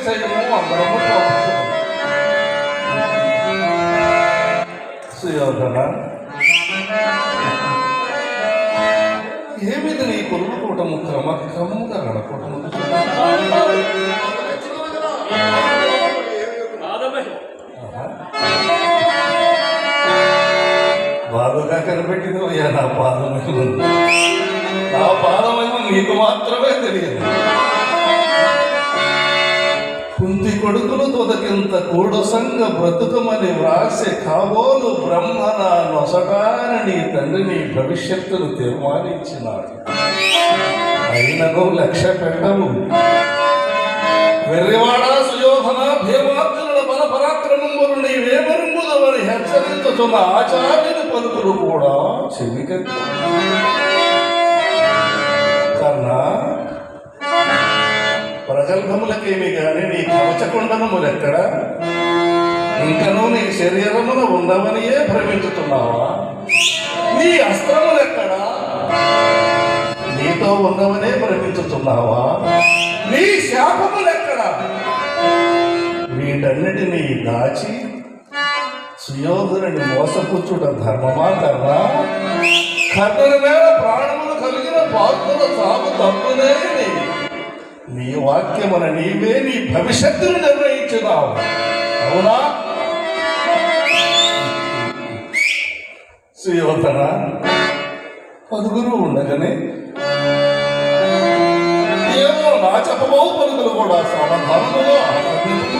విషయము అందరము తెలుసుకుందాం. సుయోధన ఏమిది నీ కొలువు కూటము క్రమక్రమముగా గడపటము బాధగా కనిపెట్టినవయ్యా నా పాదమహిమ నా పాదమహిమ నీకు మాత్రమే తెలియదు కుంతి కొడుకులు తొదకింత కూడసంగ బ్రతుకమని వ్రాసే కాబోలు బ్రహ్మన నొసటాని నీ తండ్రి నీ భవిష్యత్తును తీర్మానించినాడు. అయినను లక్ష్య పెట్టము వెర్రివాడ సుయోధన భీమార్జునుల బల పరాక్రమములు నీవేమరుంగుదవని హెచ్చరించుతున్న ఆచార్యుని పలుకులు కూడా చెవికెత్త. ప్రగల్భములకేమి గాని నీ కవచకుండనములెక్కడ ఇంకనూ నీ శరీరమున ఉండవనియే భ్రమించుతున్నావా? నీ అస్త్రములెక్కడా? నీతో ఉన్నవనే భ్రమించుతున్నావా? నీ శాపములెక్కడా? వీటన్నిటినీ దాచి సుయోధుని మోసపుచ్చుట ధర్మమా కర్రా? కర్ణుని మీద ప్రాణములు కలిగిన పాత్రల సాగు తప్పునే నీ వాక్యమున నీవే నీ భవిష్యత్తును నిర్ణయించున్నావు అవునా? సుయోధన పదుగురు ఉండగానే ఏమో నా చెప్పబో పలుకులు కూడా సమాధానములో ఆనందించు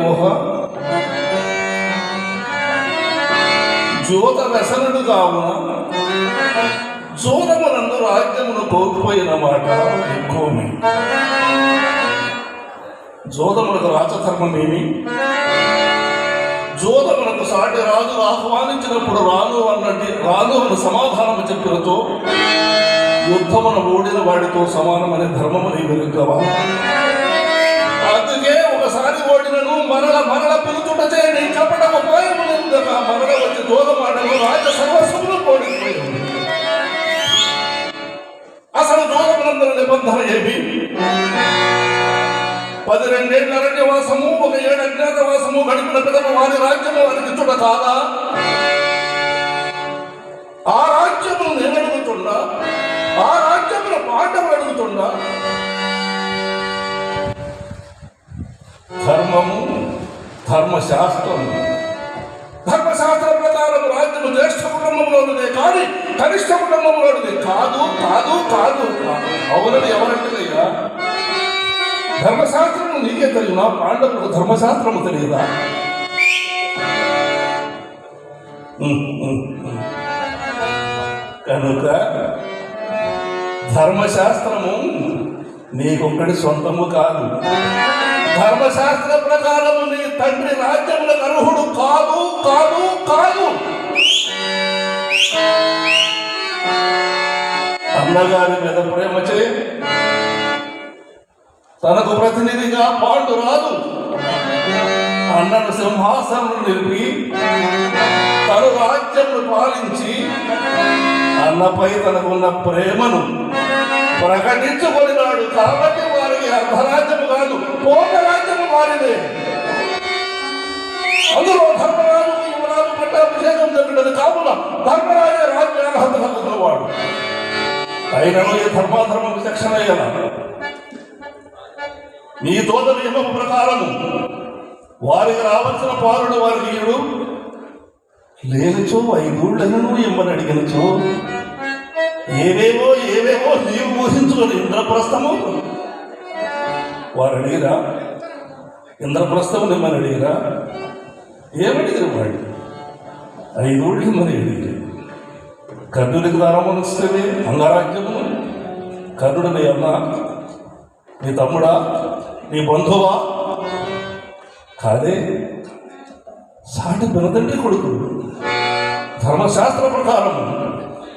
కదా ఊహ జ్యోత వ్యసనుడు కావున జోదమునందు రాజ్యమును కోల్పోయిన మాట ఎక్కువమే. జోదములకు రాజధర్మమేమి జోదములకు సాటి రాజు ఆహ్వానించినప్పుడు రాను అన్నది రాను అని సమాధానం చెప్పినతో యుద్ధమున ఓడిన వాడితో సమానమనే ధర్మము నీ వెలుగవా మరల మరల పిలుచుటచే నీ కపట ఉపాయములందగా మరల వచ్చి దూరమాడను రాజ సర్వస్వములు కోడిపోయింది అసలు దూరములందరి నిబంధన ఏమి పది రెండేళ్ళ అరణ్యవాసము ఒక ఏడు అజ్ఞాతవాసము గడిపిన పిదమ వారి రాజ్యము వారికి చుట కాదా ఆ రాజ్యమును నేను అడుగుతున్నా ఆ రాజ్యముల పాఠం అడుగుతున్నా ధర్మశాస్త్రం. ధర్మశాస్త్ర ప్రకారం రాజ్యము జ్యేష్ఠ కుటుంబంలోనిదే కానీ కనిష్ట కుటుంబంలోనిది కాదు కాదు కాదు అవునని ఎవరంటున్నాయ్యా ధర్మశాస్త్రము నీకే తెలియనా? పాండవులకు ధర్మశాస్త్రము తెలియదా? కనుక ధర్మశాస్త్రము నీకొక్కడి సొంతము కాదు. ధర్మశాస్త్ర ప్రకారం తండ్రి రాజ్యములకు అర్హుడు కాదు కాదు కాదు. అన్నగారి మీద ప్రేమ చే తనకు ప్రతినిధిగా పాండు రాదు. అన్నను సింహాసనం నిలిపి తను రాజ్యమును పాలించి అన్నపై తనకున్న ప్రేమను ప్రకటించుకొనినాడు కాబట్టి వారికి అర్ధరాజ్యము కాదు పూర్ణ రాజ్యము వారిదే అందులో ధర్మరాజు యువరాజు పట్టాభిషేకం జరిగినది కావున ధర్మరాజే రాజ్య అర్హత కలుగుతున్నవాడు. అయినను ఏ ధర్మాధర్మ విచక్షణ నీ తోట నియమం ప్రకారము వారికి రావాల్సిన పాలుడు వారికి ఇయుడు లేనిచో ఐదూళ్ళను ఇమ్మని అడిగినచో ఏవేవో ఏవేవో నీవు ఊహించుకొని ఇంద్రప్రస్థము. వారు అడిగిరా ఇంద్రప్రస్థము నిమ్మని అడిగిరా? ఏమడిగిన వాడు ఐదోళ్ళు మరి అడిగిరు కర్ణుడికి దానమనిస్తే అంగరాజ్యము. కర్ణుడు నీ అన్న నీ తమ్ముడా నీ బంధువా? కాదే సాటి పినతండ్రి కొడుకు ధర్మశాస్త్ర ప్రకారం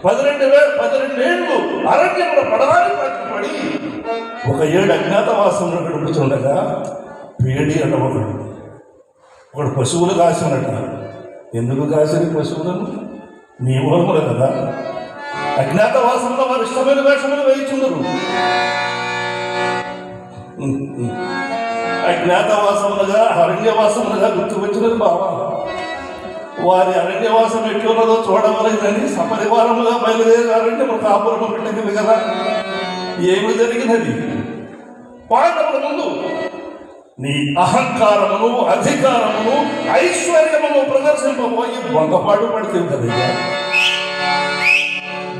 పదిరెండు వేల పదిరెండేళ్ళు అరణ్యంలో పడడానికి పడి ఒక ఏడు అజ్ఞాతవాసంలో గడుపుతుండగా పేడి అన్న ఒకడు పశువులు కాసినట. ఎందుకు కాసిన పశువులను? నీ మూలములు కదా. అజ్ఞాతవాసంలో వారు ఇష్టమైన వేషములు వేయించుందరు. అజ్ఞాతవాసములుగా అరణ్యవాసములుగా గుర్తుపెచ్చినది వచ్చినది వారి అరణ్యవాసం ఎట్లున్నదో చూడవలెనని సపరివారముగా బయలుదేరారంటే మన కాపురము పెట్టింది కదా ఏమి జరిగినది? పాండవుల ముందు నీ అహంకారమును అధికారమును ఐశ్వర్యమును ప్రదర్శింపబోయి వంగపాటు పడుతుంది కదయ్యా?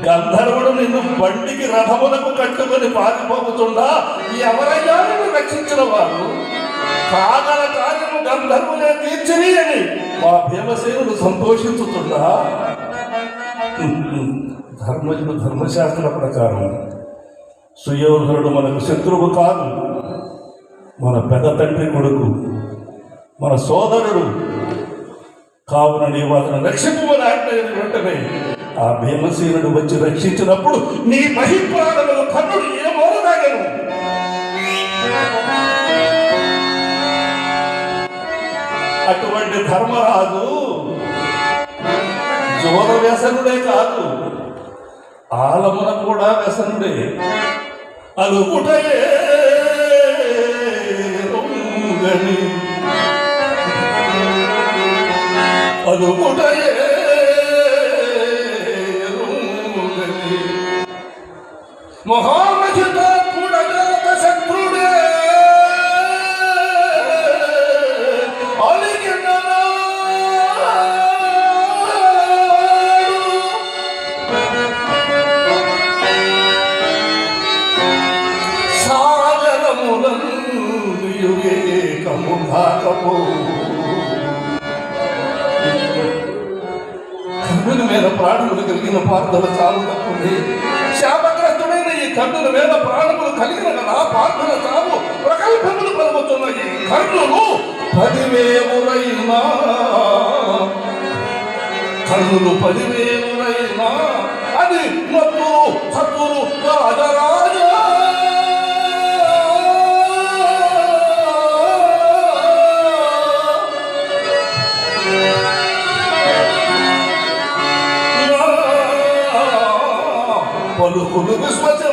గంధర్వుడు నిన్ను బండికి రథమునకు కట్టుకొని పారిపోతుండా ఎవరైనా నిన్ను రక్షించిన వారు కాగల కార్యము గంధర్వులే తీర్చని అని మా భీమసేనుడు సంతోషించుతుండా? ధర్మజుడు ధర్మశాస్త్ర ప్రకారం సుయోధనుడు మనకు శత్రువు కాదు. మన పెద్ద తండ్రి కొడుకు మన సోదరుడు. కావున నీవు అతను రక్షింపమని ఆజ్ఞ వెంటనే ఆ భీమసేనుడు వచ్చి రక్షించినప్పుడు నీ మహిప్రాణములు కన్నుడు ఏ మోరదాగను అటువంటి ధర్మరాజు జోర వ్యసనుడే కాదు ఆలమున కూడా వ్యసనుడే. అనుకుంటే Mohammed. కన్నులు అది మత్తులు సత్తులు రాజరాజా. పలుకులు విశ్వచరూపము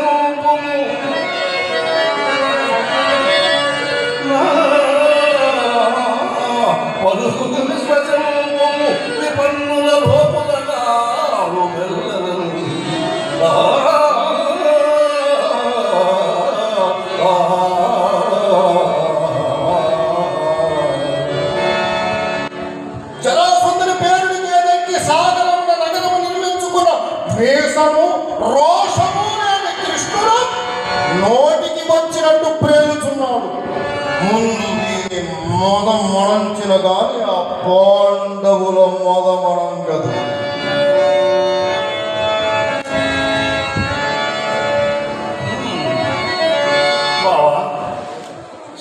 మణంచిన గాని ఆ పాండవుల మొదమణంగదు కదా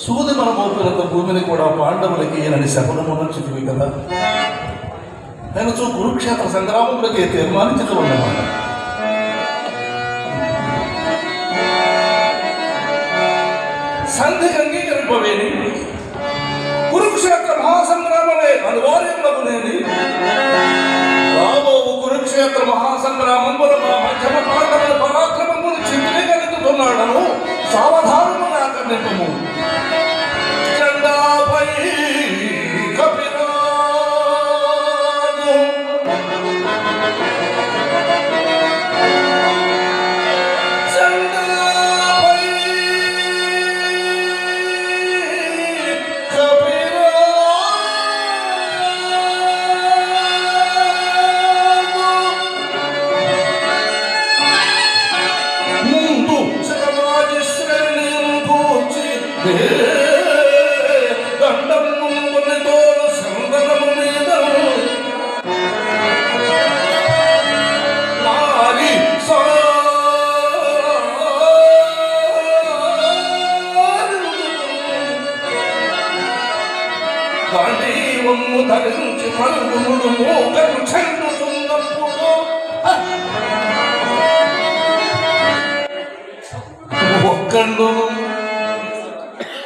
సూది మన మోపినంత భూమిని కూడా పాండవులకి ఈయనని శపథమునర్చితివి కదా. నేను చూ కురుక్షేత్ర సంగ్రామములకి తీర్మానించడం ఉన్నమాట సంధికి అంగీకరింపవేని కురుక్షేత్ర మహాసంగ్రామమే అనివార్యములగునేది రాబో కురుక్షేత్ర మహాసంగ్రామముల మా మధ్యమ పాండవుల పరాక్రమమును చింతిగలుగుతున్నాడను సావధానముగా కన్నెత్తము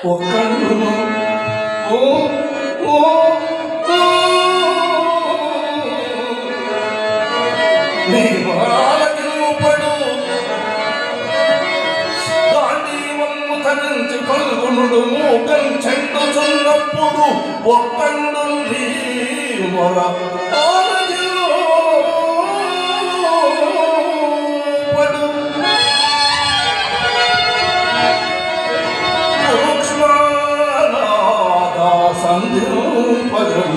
ఒక్కడును ఓ ఓ ఓ. చెందుతున్నప్పుడు ఒక్కడు నీ પરમ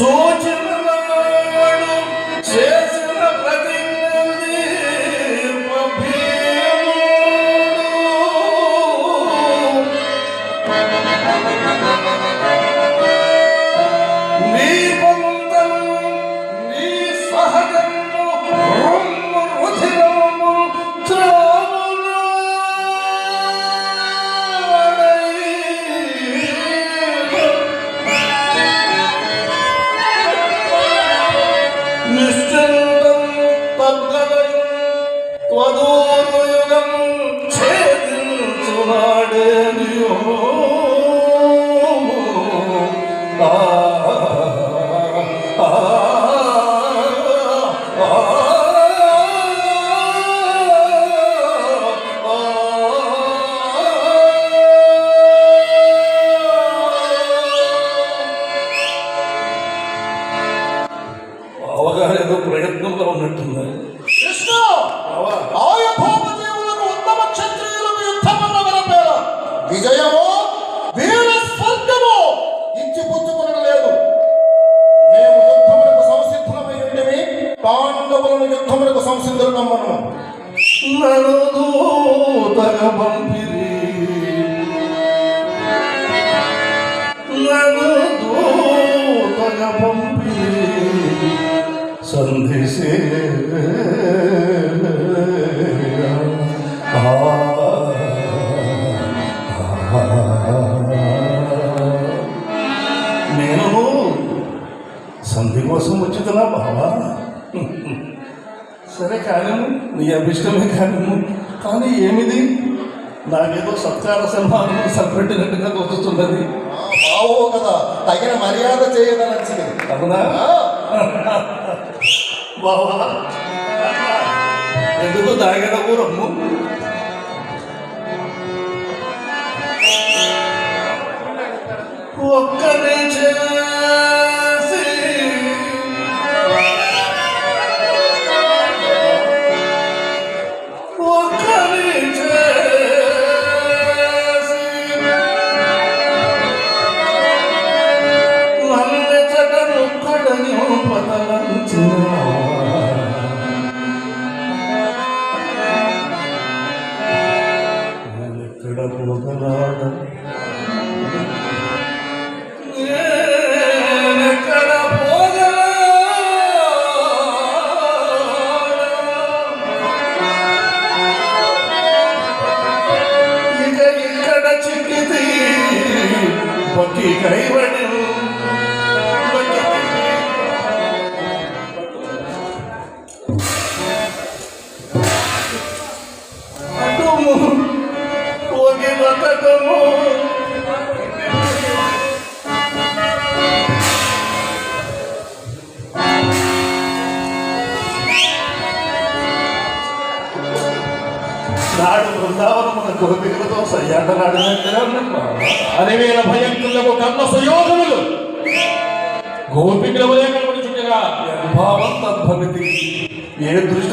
祖国 పంపి సంధిసే నేను సంధి కోసం వచ్చుతున్నా బావా సరే కార్యము నీ అభిష్టమే కార్యము కానీ ఏమిది? నాకేదో సత్కార సన్మానం సపరేట్గా దొరుకుతున్నది బావో కదా. తగిన మర్యాద చేయదని నచ్చింది అవునా? బావా. ఎందుకు తాగిన పూరము ఒక్కనే చే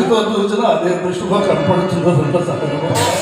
ಖಂಡಿತ ಯೋಜನೆ ಅದೇ ಶುಭ ಕರ್ಪಡುತ್ತಿರುವ ದೊಡ್ಡ ಸಹ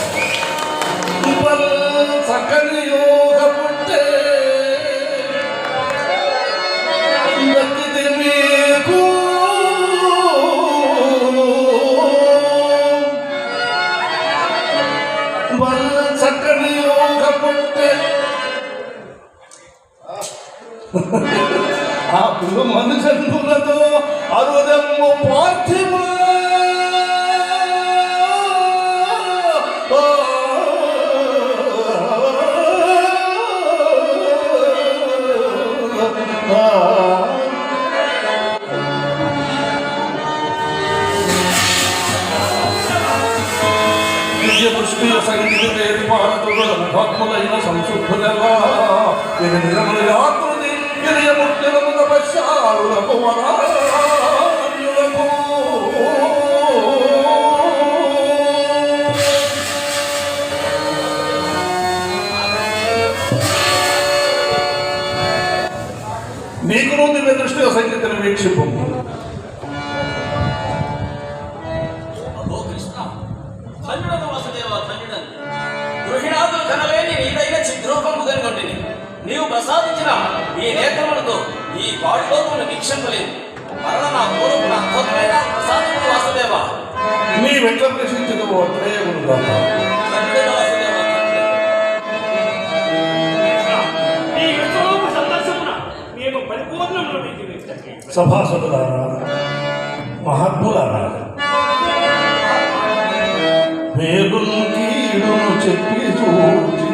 చెప్పి చూచి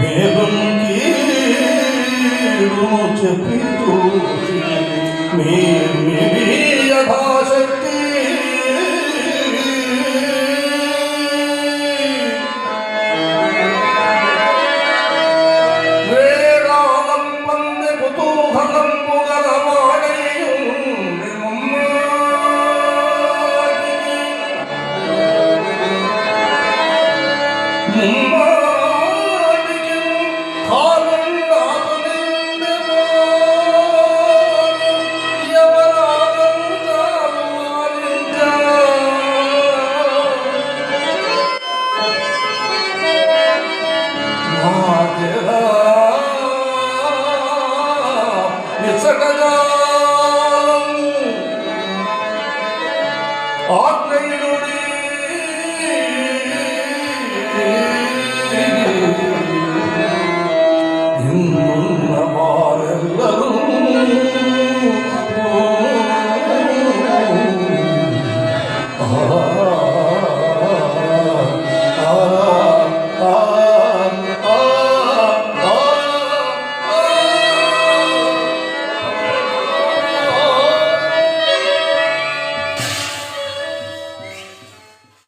పేరును కీడును చెప్పి